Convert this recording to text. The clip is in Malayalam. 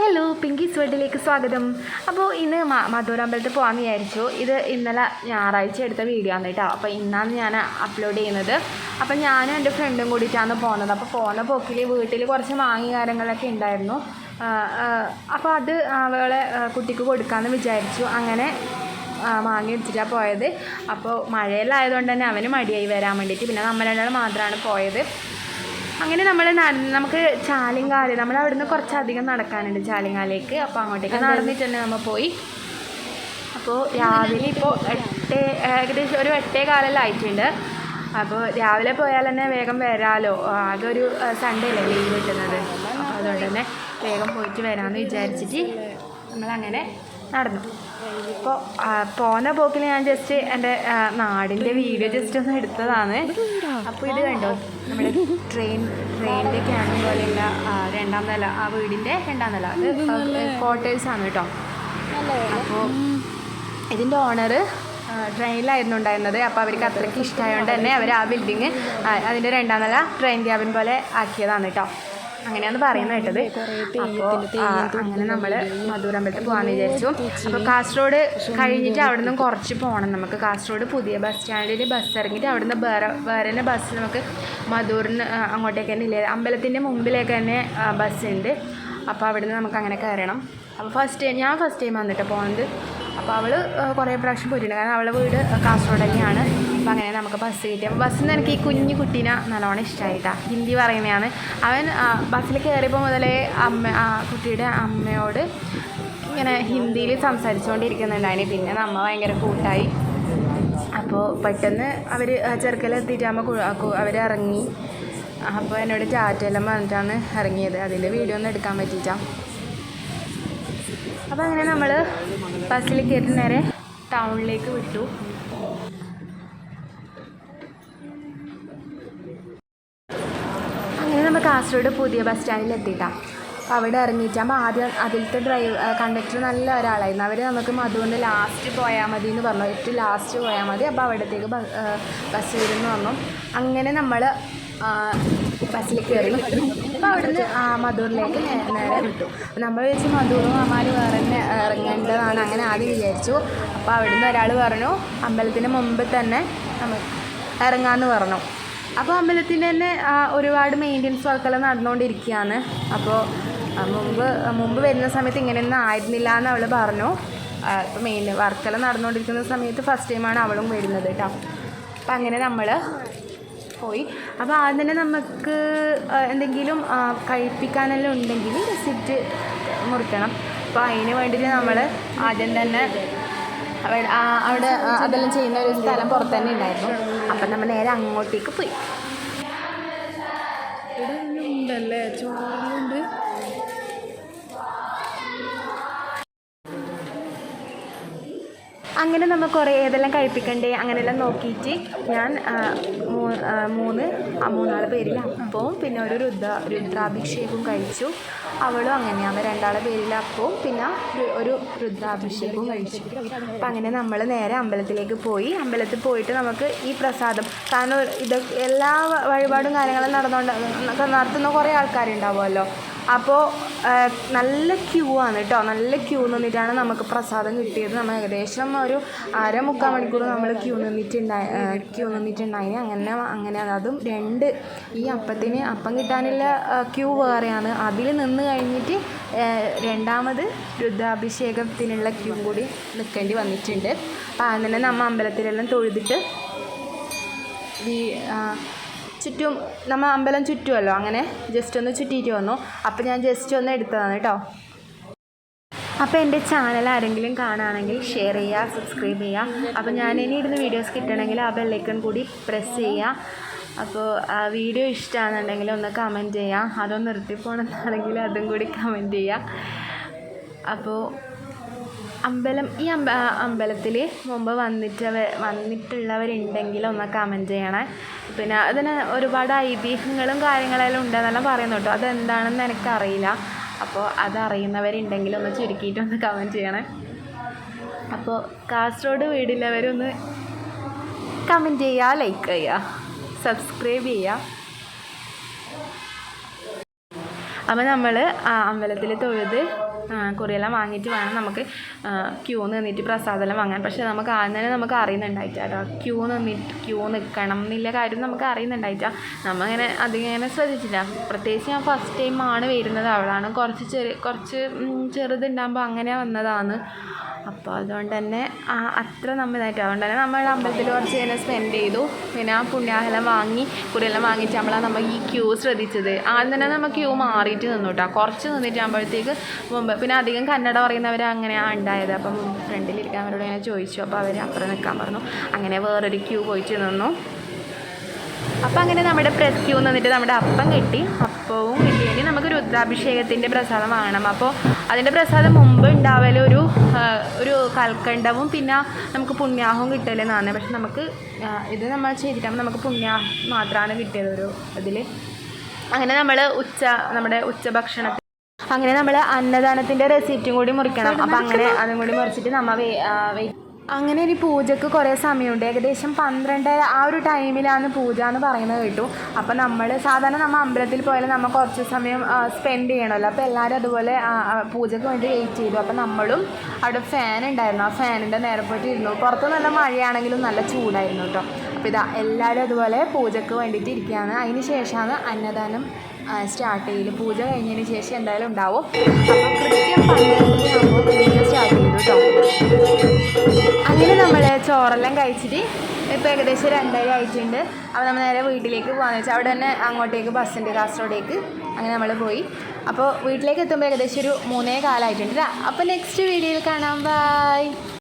ഹലോ പിങ്കീസ് വേൾഡിലേക്ക് സ്വാഗതം. അപ്പോൾ ഇന്ന് മ- പോകാൻ വിചാരിച്ചു. ഇത് ഇന്നലെ ഞായറാഴ്ച എടുത്ത വീഡിയോ ആണ് കേട്ടോ അപ്പോൾ ഇന്നാണ് ഞാൻ അപ്ലോഡ് ചെയ്യുന്നത്. അപ്പോൾ ഞാനും എന്റെ ഫ്രണ്ടും കൂടിയിട്ടാണ് പോകുന്നത് അപ്പോൾ പോകുന്ന പോക്കിൽ വീട്ടിൽ കുറച്ച് മാങ്ങി കാര്യങ്ങളൊക്കെ ഉണ്ടായിരുന്നു. അപ്പോൾ അത് അവളെ കുട്ടിക്ക് കൊടുക്കാമെന്ന് വിചാരിച്ചു. അങ്ങനെ മാങ്ങി വെച്ചിട്ടാണ് പോയത്. അപ്പോൾ മഴയിലായതുകൊണ്ട് തന്നെ അവന് മടിയായി വരാൻ വേണ്ടിയിട്ട്. പിന്നെ നമ്മൾ രണ്ടാൾ മാത്രമാണ് പോയത്. അങ്ങനെ നമ്മൾ നമുക്ക് ചാലിങ്കാൽ നമ്മൾ അവിടുന്ന് കുറച്ചധികം നടക്കാനുണ്ട് ചാലിങ്കാലേക്ക് അപ്പോൾ അങ്ങോട്ടേക്ക് നടന്നിട്ട് തന്നെ നമ്മൾ പോയി. അപ്പോൾ രാവിലെ ഇപ്പോൾ എട്ട് ഏകദേശം ഒരു എട്ടേ കാലെല്ലാം ആയിട്ടുണ്ട്. അപ്പോൾ രാവിലെ പോയാൽ തന്നെ വേഗം വരാമല്ലോ അതൊരു സൺഡേ അല്ലേ ലീവ് കിട്ടുന്നത്. അപ്പോൾ അതുകൊണ്ട് തന്നെ വേഗം പോയിട്ട് വരാമെന്ന് വിചാരിച്ചിട്ട് നമ്മളങ്ങനെ നടന്നു. ഇപ്പോൾ പോന്ന പോക്കിൽ ഞാൻ ജസ്റ്റ് എന്റെ നാടിന്റെ വീഡിയോ ജസ്റ്റ് ഒന്ന് എടുത്തതാണ്. അപ്പോൾ ഇത് കണ്ടോ? നമ്മുടെ ട്രെയിൻ ട്രെയിനിന്റെ ക്യാമ്പ് പോലെയുള്ള രണ്ടാം നില ആ വീടിന്റെ രണ്ടാം നില. അത് ക്വാർട്ടേഴ്സാണ് കേട്ടോ. അപ്പോൾ ഇതിന്റെ ഓണർ ട്രെയിനിലായിരുന്നു ഉണ്ടായിരുന്നത്. അപ്പോൾ അവർക്ക് അത്രയ്ക്ക് ഇഷ്ടമായതുകൊണ്ട് തന്നെ അവർ ആ ബിൽഡിങ് അതിന്റെ രണ്ടാം നില ട്രെയിൻ ക്യാബിൻ പോലെ ആക്കിയതാണ് കേട്ടോ. അങ്ങനെയാണ് പറയുന്നത് കേട്ടത്. അപ്പോൾ അങ്ങനെ നമ്മൾ മധുര മധുരമ്പലത്തിൽ പോകാമെന്ന് വിചാരിച്ചു. അപ്പോൾ കാസർഗോഡ് കഴിഞ്ഞിട്ട് അവിടെ നിന്ന് കുറച്ച് പോകണം നമുക്ക്. കാസർഗോഡ് പുതിയ ബസ് സ്റ്റാൻഡിൽ ബസ് ഇറങ്ങിയിട്ട് അവിടെ നിന്ന് വേറെ വേറെ തന്നെ ബസ് നമുക്ക് മധൂറിന് അങ്ങോട്ടേക്ക് തന്നെ ഇല്ലേ? അമ്പലത്തിന്റെ മുമ്പിലേക്ക് തന്നെ ബസ് ഉണ്ട് അപ്പോൾ അവിടെ നിന്ന് നമുക്ക് അങ്ങനെ കയറണം. അപ്പോൾ ഫസ്റ്റ് ടൈം ഞാൻ ഫസ്റ്റ് ടൈം വന്നിട്ട് പോകുന്നത് അപ്പോൾ അവൾ കുറേ പ്രാവശ്യം പോയിട്ടുണ്ട്. കാരണം അവളെ വീട് കാസർഗോഡ് തന്നെയാണ്. അപ്പോൾ അങ്ങനെ നമുക്ക് ബസ് കിട്ടി. അപ്പോൾ ബസ്സിൽ എനിക്ക് ഈ കുഞ്ഞു കുട്ടീനെ നല്ലോണം ഇഷ്ടമായിട്ടാ ഹിന്ദി പറയുന്നതാണ് അവൻ ബസ്സിൽ കയറിയപ്പോൾ മുതലേ അമ്മ കുട്ടിയുടെ അമ്മയോട് ഇങ്ങനെ ഹിന്ദിയിൽ സംസാരിച്ചുകൊണ്ടിരിക്കുന്നുണ്ടായിന് പിന്നെ നമ്മ ഭയങ്കര കൂട്ടായി. അപ്പോൾ പെട്ടെന്ന് അവർ ചെറുക്കലെത്തിയിട്ടാകുമ്പോൾ അവർ ഇറങ്ങി. അപ്പോൾ എന്നോട് ടാറ്റയെല്ലാം പറഞ്ഞിട്ടാണ് ഇറങ്ങിയത്. അതിന്റെ വീഡിയോ ഒന്നും എടുക്കാൻ പറ്റിയിട്ടാണ് അപ്പോൾ അങ്ങനെ നമ്മൾ ബസ്സിൽ കയറി നേരെ ടൗണിലേക്ക് വിട്ടു. കാസർഗോഡ് പുതിയ ബസ് സ്റ്റാൻഡിൽ എത്തിയിട്ടാണ് അപ്പോൾ അവിടെ ഇറങ്ങിയിട്ടാകുമ്പോൾ ആദ്യം അതിലത്തെ ഡ്രൈവർ കണ്ടക്ടർ നല്ല ഒരാളായിരുന്നു. അവർ നമുക്ക് മധുവിന്റെ ലാസ്റ്റ് പോയാൽ മതി എന്ന് പറഞ്ഞു. ഏറ്റവും ലാസ്റ്റ് പോയാൽ മതി. അപ്പോൾ അവിടത്തേക്ക് ബസ് വരുമെന്ന് പറഞ്ഞു. അങ്ങനെ നമ്മൾ ബസ്സിൽ കയറി അപ്പോൾ അവിടുന്ന് മധൂറിലേക്ക് നേരെ വിട്ടു. നമ്മൾ വിചാരിച്ചു മധൂറും മാമാര് വേറെ തന്നെ ഇറങ്ങേണ്ടതാണ് അങ്ങനെ ആദ്യം വിചാരിച്ചു. അപ്പോൾ അവിടുന്ന് ഒരാൾ പറഞ്ഞു അമ്പലത്തിന് മുമ്പ് തന്നെ നമ്മൾ ഇറങ്ങാമെന്ന് പറഞ്ഞു. അപ്പോൾ അമ്പലത്തിന്റെ തന്നെ ഒരുപാട് മെയിന്റെനൻസ് വർക്കെല്ലാം നടന്നുകൊണ്ടിരിക്കുകയാണ്. അപ്പോൾ മുമ്പ് മുമ്പ് വരുന്ന സമയത്ത് ഇങ്ങനെയൊന്നും ആയിരുന്നില്ല എന്ന് അവൾ പറഞ്ഞു ഇപ്പോൾ മെയിൻ വർക്കെല്ലാം നടന്നുകൊണ്ടിരിക്കുന്ന സമയത്ത് ഫസ്റ്റ് ടൈമാണ് അവളും വരുന്നത് കേട്ടോ അപ്പം അങ്ങനെ നമ്മൾ പോയി. അപ്പോൾ ആദ്യം തന്നെ നമുക്ക് എന്തെങ്കിലും കഴിപ്പിക്കാനെല്ലാം ഉണ്ടെങ്കിൽ റെസിപ്റ്റ് മുറിക്കണം. അപ്പോൾ അതിന് വേണ്ടിയിട്ട് നമ്മൾ ആദ്യം തന്നെ അവിടെ അതെല്ലാം ചെയ്യുന്ന ഒരു സ്ഥലം പുറത്ത് തന്നെ ഉണ്ടായിരുന്നു. അപ്പം നമ്മൾ നേരെ അങ്ങോട്ടേക്ക് പോയി. ഉണ്ടല്ലേ? ചോറുണ്ട് അങ്ങനെ നമ്മൾ കുറേ ഏതെല്ലാം കഴിപ്പിക്കണ്ടേ? അങ്ങനെയെല്ലാം നോക്കിയിട്ട് ഞാൻ മൂന്ന് മൂന്നാളെ പേരിൽ അപ്പവും പിന്നെ ഒരു രുദ്ര രുദ്രാഭിഷേകവും കഴിച്ചു. അവളും അങ്ങനെ അവർ രണ്ടാളെ പേരിൽ അപ്പവും പിന്നെ ഒരു- രുദ്രാഭിഷേകവും കഴിച്ചു. അപ്പം അങ്ങനെ നമ്മൾ നേരെ അമ്പലത്തിലേക്ക് പോയി. അമ്പലത്തിൽ പോയിട്ട് നമുക്ക് ഈ പ്രസാദം കാരണം ഇത് എല്ലാ വഴിപാടും കാര്യങ്ങളും നടന്നുകൊണ്ട് നടത്തുന്ന കുറേ ആൾക്കാരുണ്ടാവുമല്ലോ. അപ്പോൾ നല്ല ക്യൂ ആണ് കേട്ടോ നല്ല ക്യൂ നിന്നിട്ടാണ് നമുക്ക് പ്രസാദം കിട്ടിയത്. നമ്മൾ ഏകദേശം ഒരു അര മുക്കാൽ മണിക്കൂർ നമ്മൾ ക്യൂ നിന്നിട്ടുണ്ടായി ക്യൂ നിന്നിട്ടുണ്ടായിന്. അങ്ങനെ അങ്ങനെ അതും രണ്ട് ഈ അപ്പത്തിന് അപ്പം കിട്ടാനുള്ള ക്യൂ വേറെയാണ്. അതിൽ നിന്ന് കഴിഞ്ഞിട്ട് രണ്ടാമത് രുദ്രാഭിഷേകത്തിനുള്ള ക്യൂ കൂടി നിൽക്കേണ്ടി വന്നിട്ടുണ്ട്. അപ്പോൾ അങ്ങനെ നമ്മൾ അമ്പലത്തിലെല്ലാം തൊഴുതിട്ട് ആ, ചുറ്റും നമ്മൾ അമ്പലം ചുറ്റുമല്ലോ അങ്ങനെ ജസ്റ്റ് ഒന്ന് ചുറ്റിയിട്ട് വന്നു. അപ്പോൾ ഞാൻ ജസ്റ്റ് ഒന്ന് എടുത്തതാണ് കേട്ടോ അപ്പോൾ എന്റെ ചാനൽ ആരെങ്കിലും കാണുകയാണെങ്കിൽ ഷെയർ ചെയ്യുക സബ്സ്ക്രൈബ് ചെയ്യുക. അപ്പോൾ ഞാൻ ഇനി ഇടുന്ന വീഡിയോസ് കിട്ടണമെങ്കിൽ ആ ബെല്ലൈക്കൺ കൂടി പ്രസ് ചെയ്യുക. അപ്പോൾ ആ വീഡിയോ ഇഷ്ടമാണെന്നുണ്ടെങ്കിൽ ഒന്ന് കമന്റ് ചെയ്യുക. അതൊന്ന് നിർത്തിപ്പോണെന്നാണെങ്കിൽ അതും കൂടി കമന്റ് ചെയ്യുക. അപ്പോൾ അമ്പലം ഈ അമ്പ അമ്പലത്തിൽ മുമ്പ് വന്നിട്ട് വന്നിട്ടുള്ളവരുണ്ടെങ്കിൽ ഒന്ന് കമന്റ് ചെയ്യണേ. പിന്നെ അതിന് ഒരുപാട് ഐതിഹ്യങ്ങളും കാര്യങ്ങളെല്ലാം ഉണ്ടെന്നെല്ലാം പറയുന്നു കേട്ടോ. അതെന്താണെന്ന് എനിക്കറിയില്ല. അപ്പോൾ അതറിയുന്നവരുണ്ടെങ്കിൽ ഒന്ന് ചുരുക്കിയിട്ട് ഒന്ന് കമന്റ് ചെയ്യണേ. അപ്പോൾ കാസർഗോഡ് വീടില്ലവരൊന്ന് കമന്റ് ചെയ്യുക ലൈക്ക് ചെയ്യുക സബ്സ്ക്രൈബ് ചെയ്യുക അപ്പോൾ നമ്മൾ അമ്പലത്തിൽ തൊഴുത് കുറിയെല്ലാം വാങ്ങിയിട്ട് വേണം നമുക്ക് ക്യൂ നിന്നിട്ട് പ്രസാദമെല്ലാം വാങ്ങാൻ. പക്ഷേ നമുക്ക് ആദ്യം തന്നെ നമുക്ക് അറിയുന്നുണ്ടായിട്ടാ ക്യൂ നിന്നിട്ട് ക്യൂ നിൽക്കണം എന്നുള്ള കാര്യം നമുക്ക് അറിയുന്നുണ്ടായിട്ടാ. നമ്മങ്ങനെ അധികം ശ്രദ്ധിച്ചില്ല. പ്രത്യേകിച്ച് ഞാൻ ഫസ്റ്റ് ടൈം ആണ് വരുന്നത്. അവളാണ് കുറച്ച് ചെറിയ കുറച്ച് ചെറുതുണ്ടാകുമ്പോൾ അങ്ങനെ വന്നതാണ് അപ്പോൾ അതുകൊണ്ട് തന്നെ അത്ര നമ്മളിതായിട്ട്. അതുകൊണ്ട് തന്നെ നമ്മൾ അമ്പലത്തിൽ കുറച്ച് നേരം സ്പെൻഡ് ചെയ്തു. പിന്നെ ആ പുണ്യാഹലം വാങ്ങി കുറിയെല്ലാം വാങ്ങിയിട്ട് നമ്മളാണ് നമ്മൾ ഈ ക്യൂ ശ്രദ്ധിച്ചത്. ആദ്യം തന്നെ നമ്മൾ ക്യൂ മാറിയിട്ട് നിന്നു കേട്ടോ കുറച്ച് നിന്നിട്ടാകുമ്പോഴത്തേക്ക് മുമ്പ് പിന്നെ അധികം കന്നഡ പറയുന്നവർ അങ്ങനെയാണ് ഉണ്ടായത്. അപ്പം ഫ്രണ്ടിലിരിക്കുന്നവരോട് ഇങ്ങനെ ചോദിച്ചു. അപ്പോൾ അവർ അപ്പുറം നിൽക്കാൻ പറഞ്ഞു. അങ്ങനെ വേറൊരു ക്യൂ പോയിട്ട് നിന്നു. അപ്പം അങ്ങനെ നമ്മുടെ പ്രസ് ക്യൂ നിന്നിട്ട് നമ്മുടെ അപ്പം കിട്ടി. അപ്പവും കിട്ടിയെങ്കിൽ നമുക്ക് രുദ്രാഭിഷേകത്തിന്റെ പ്രസാദം വാങ്ങണം. അപ്പോൾ അതിന്റെ പ്രസാദം മുമ്പ് ഉണ്ടാവൽ ഒരു ഒരു കൽക്കണ്ടവും പിന്നെ നമുക്ക് പുണ്യാഹവും കിട്ടലെന്നാണ് പക്ഷെ നമുക്ക് ഇത് നമ്മൾ ചെയ്തിട്ടാകുമ്പോൾ നമുക്ക് പുണ്യാഹം മാത്രമാണ് കിട്ടിയത് ഒരു ഇതിൽ അങ്ങനെ നമ്മൾ ഉച്ച നമ്മുടെ ഉച്ചഭക്ഷണത്തിൽ അങ്ങനെ നമ്മൾ അന്നദാനത്തിന്റെ റെസിപ്റ്റും കൂടി മുറിക്കണം. അപ്പം അങ്ങനെ അതും കൂടി മുറിച്ചിട്ട് നമ്മൾ അങ്ങനെ ഒരു പൂജക്ക് കുറേ സമയമുണ്ട്. ഏകദേശം പന്ത്രണ്ട് ആ ഒരു ടൈമിലാണ് പൂജ എന്ന് പറയുന്നത് കേട്ടു. അപ്പോൾ നമ്മൾ സാധാരണ നമ്മൾ അമ്പലത്തിൽ പോയാൽ നമ്മൾ കുറച്ച് സമയം സ്പെൻഡ് ചെയ്യണമല്ലോ അപ്പോൾ എല്ലാവരും അതുപോലെ പൂജക്ക് വേണ്ടി വെയിറ്റ് ചെയ്തു. അപ്പോൾ നമ്മളും അവിടെ ഫാൻ ഉണ്ടായിരുന്നു. ആ ഫാനിന്റെ നേരെ പോയിട്ട് ഇരുന്നു. പുറത്ത് നല്ല മഴയാണെങ്കിലും നല്ല ചൂടായിരുന്നു കേട്ടോ. അപ്പോൾ ഇതാ എല്ലാവരും അതുപോലെ പൂജക്ക് വേണ്ടിയിട്ട് ഇരിക്കുകയാണ്. അതിന് ശേഷമാണ് അന്നദാനം സ്റ്റാർട്ട് ചെയ്യൽ പൂജ കഴിഞ്ഞതിന് ശേഷം എന്തായാലും ഉണ്ടാവും. അപ്പോൾ കൃത്യം പന്ത്രണ്ട് മണിയാകുമ്പോൾ പൂജ സ്റ്റാർട്ട് ചെയ്തു കേട്ടോ. അങ്ങനെ നമ്മൾ ചോറെല്ലാം കഴിച്ചിട്ട് ഇപ്പോൾ ഏകദേശം രണ്ടര ആയിട്ടുണ്ട്. അപ്പോൾ നമ്മൾ നേരെ വീട്ടിലേക്ക് പോകാന്ന് വെച്ചാൽ അവിടെ തന്നെ അങ്ങോട്ടേക്ക് ബസ്സുണ്ട് കാസർഗോഡേക്ക്. അങ്ങനെ നമ്മൾ പോയി. അപ്പോൾ വീട്ടിലേക്ക് എത്തുമ്പോൾ ഏകദേശം ഒരു മൂന്നേ കാലമായിട്ടുണ്ട് അപ്പോൾ നെക്സ്റ്റ് വീഡിയോയിൽ കാണാം. ബൈ